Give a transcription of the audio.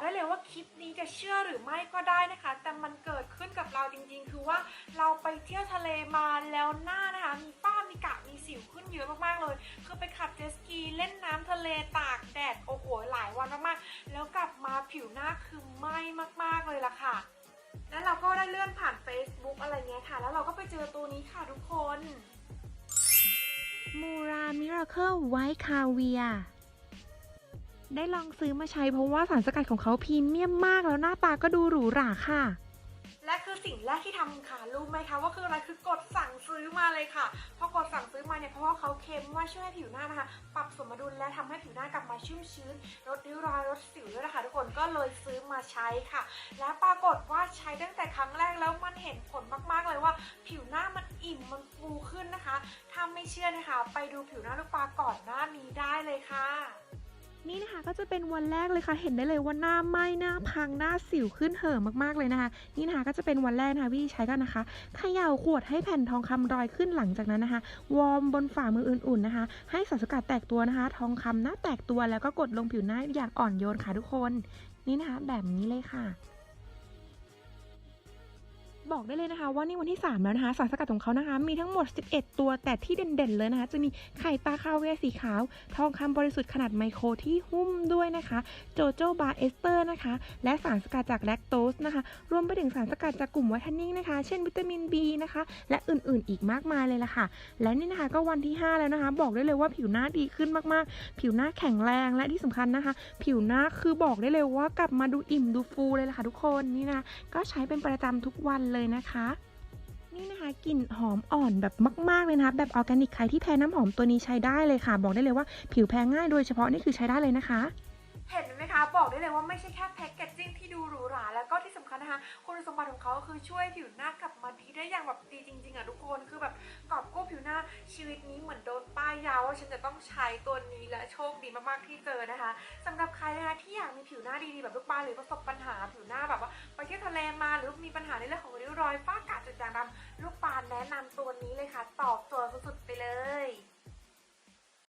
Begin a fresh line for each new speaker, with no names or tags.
ได้เลยว่าคลิปนี้จะเชื่อหรือไม่ก็ได้นะคะ แต่มันเกิดขึ้นกับเราจริงๆ คือว่าเราไปเที่ยวทะเลมาแล้วหน้านะคะ มีฝ้ามีกระมีสิวขึ้นเยอะมากๆเลย คือไปขับเจสกีเล่นน้ำทะเลตากแดดโอ้โหหลายวันมากๆ แล้วกลับมาผิวหน้าคือไหม้มากๆเลยล่ะค่ะ แล้วเราก็ได้เลื่อนผ่าน Facebook อะไรเงี้ยค่ะ แล้วเราก็ไปเจอตัวนี้ค่ะทุกคน
มูรามิราเคิลไวท์คาเวีย ได้ลองซื้อมาใช้เพราะว่าสารสกัดของเขาพรีเมียมมากแล้วหน้าตาก็ดูหรูหราค่ะ
และคือสิ่งแรกที่ทำค่ะรู้ไหมคะว่าคืออะไรคือกดสั่งซื้อมาเลยค่ะ พอกดสั่งซื้อมาเนี่ยเพราะว่าเขาเค็มว่าช่วยให้ผิวหน้านะคะ ปรับสมดุลและทำให้ผิวหน้ากลับมาชุ่มชื้นลดริ้วรอยลดสิวด้วยนะคะทุกคนก็เลยซื้อมาใช้ค่ะ และปรากฏว่าใช้ตั้งแต่ครั้งแรกแล้วมันเห็นผลมากๆเลยว่า ผิวหน้ามันอิ่มมันฟูขึ้นนะคะ ถ้าไม่เชื่อนะคะ ไปดูผิวหน้าลูกปลาก่อนหน้านี้ได้เลยค่ะ
นี่นะคะก็จะเป็นวันแรกเลยค่ะ เห็นได้เลยว่าหน้าไหม้หน้าพังหน้าสิวขึ้นเห่อะมากๆเลยนะคะ นี่นะคะก็จะเป็นวันแรกนะคะวิธีใช้กันนะคะเขย่าขวดให้แผ่นทองคำรอยขึ้นหลังจากนั้นนะคะ วอร์มบนฝ่ามืออุ่นๆนะคะ ให้สารสกัดแตกตัวนะคะ ทองคำหน้าแตกตัวแล้วก็กดลงผิวหน้าอย่างอ่อนโยนค่ะทุกคน นี่นะคะแบบนี้เลยค่ะ บอกได้เลยนะคะว่านี่วันที่ 3 แล้วนะคะสารสกัดของเขานะคะ มีทั้งหมด 11 ตัวแต่ที่เด่นๆเลยนะคะ จะมีไข่ปลาคาเวียสีขาว ทองคำบริสุทธิ์ขนาดไมโครที่หุ้มด้วยนะคะ โจโจบาร์เอสเตอร์นะคะ และสารสกัดจากแลคโตสนะคะ รวมไปถึงสารสกัดจากกลุ่มไวท์เทนนิ่งนะคะ เช่นวิตามิน B นะคะ และอื่นๆ อีกมากมายเลยล่ะค่ะ และนี่นะคะก็วันที่ 5 แล้วนะคะ บอกได้เลยว่าผิวหน้าดีขึ้นมากๆ ผิวหน้าแข็งแรงและที่สำคัญนะคะ ผิวหน้าคือบอกได้เลยว่ากลับมาดูอิ่มดูฟูเลยล่ะค่ะทุกคนนี่นะะก็ใช้เป็นประจำทุกวันเลยนะคะ นี่นะคะกลิ่นหอมอ่อนแบบมาก ๆ เลยนะคะ แบบออร์แกนิกใครที่แพ้น้ำหอมตัวนี้ใช้ได้เลยค่ะ บอกได้เลยว่าผิวแพ้ง่ายโดยเฉพาะนี่คือใช้ได้เลยนะคะ
เห็นไหมคะ บอกได้เลยว่าไม่ใช่แค่แพ็กเกจจิ้งที่ดูหรูหราแล้วก็ที่สำคัญนะคะคุณสมบัติของเขาคือช่วยผิวหน้ากลับมาดีได้อย่างแบบดีจริงๆอะทุกคนคือแบบกอบกู้ผิวหน้าชีวิตนี้เหมือนโดนป้ายยาว่าฉันจะต้องใช้ตัวนี้และโชคดีมากๆที่เจอนะคะสำหรับใครนะคะที่อยากมีผิวหน้าดีๆแบบลูกปลาหรือประสบปัญหาผิวหน้าแบบว่า ตัวนี้เลยค่ะ